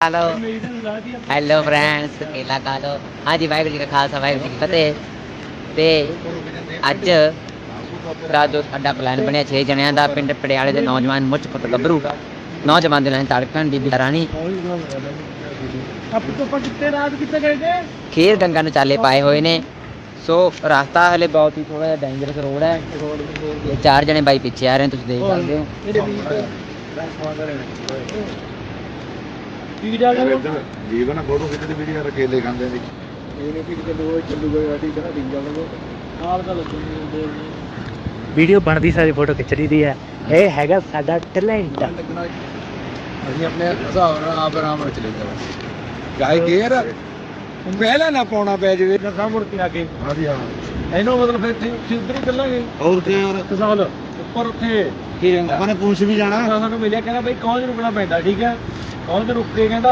Hello hello friends ਕੇਲਾ ਖਾ ਲਓ। ਹਾਂਜੀ ਵਾਹਿਗੁਰੂ ਜੀ ਕਾ ਖਾਲਸਾ ਵਾਹਿਗੁਰੂ ਜੀ ਕੀ ਫਤਿਹ। ਤੇ ਅੱਜ ਰਾਤ ਜੋ ਸਾਡਾ ਪਲਾਨ ਬਣਿਆ 6 ਜਣਿਆਂ ਦਾ ਪਿੰਡ ਪੜਿਆਲੇ ਦੇ ਨੌਜਵਾਨ ਮੁੱਛ ਫੁੱਟ ਗੱਭਰੂ। ਨੌਜਵਾਨ ਦੇ ਨਾਲ ਤੜਕਣ ਬੀਬੀ ਰਾਣੀ। ਆਪਾਂ ਤੋਂ ਕਿੱਥੇ ਰਾਤ ਕਿੱਥੇ ਗਏ ਤੇ ਖੀਰ ਗੰਗਾ ਨੂੰ ਚਾਲੇ ਪਾਏ ਹੋਏ ਨੇ। ਸੋ ਰਸਤਾ ਹਲੇ ਬਹੁਤ ਹੀ ਥੋੜਾ ਜਿਹਾ ਡੇਂਜਰਸ ਰੋਡ ਹੈ। ਇਹ ਚਾਰ ਜਣੇ ਬਾਈ ਪਿੱਛੇ ਆ ਰਹੇ ਨੇ ਤੁਸੀਂ ਦੇਖ ਸਕਦੇ ਹੋ। ਕੀ ਖਿੱਚਦੇ ਵੀਡੀਓ ਰਕੇਲੇ ਖਾਂਦੇ ਦੀ ਇਹਨੇ ਕਿ ਕਿਤੇ ਲੋਏ ਚੱਲੂਗਾ ਗਾੜੀ ਕਰਾ ਦੀ ਜਾਵਾਂਗੇ ਨਾਲ ਤਾਂ ਲੱਗਣੀ ਵੀਡੀਓ ਬਣਦੀ ਸਾਰੀ ਫੋਟੋ ਖਿੱਚ ਰਹੀ ਦੀ ਹੈ। ਇਹ ਹੈਗਾ ਸਾਡਾ ਟੈਲੈਂਟ ਅਸੀਂ ਆਪਣੇ ਹਿਸਾਬ ਨਾਲ ਆਪ ਆਰਾਮ ਨਾਲ ਚਲੇ ਜਾਵਾਂ ਗਾਇ ਗੇਰ ਪਹਿਲਾਂ ਨਾ ਪਾਉਣਾ ਪੈ ਜਾਵੇ। ਨਸਾ ਮੁੜ ਕੇ ਆ ਕੇ ਹਾਂਜੀ ਹਾਂ। ਇਹਨੂੰ ਮਤਲਬ ਫਿਰ ਇੱਥੇ ਉੱਧਰ ਹੀ ਚੱਲਾਂਗੇ। ਹੋਰ ਕੀ ਯਾਰ ਕਸਾਲ ਉੱਪਰ ਉੱਥੇ। ਆਪਾਂ ਨੇ ਪੁੰਛ ਵੀ ਜਾਣਾ। ਸਾਨੂੰ ਮਿਲਿਆ ਕਹਿੰਦਾ ਬਈ ਕੌਣ ਰੁਕਣਾ ਪੈਂਦਾ ਠੀਕ ਹੈ? ਕੌਣ ਰੁਕ ਕੇ ਕਹਿੰਦਾ?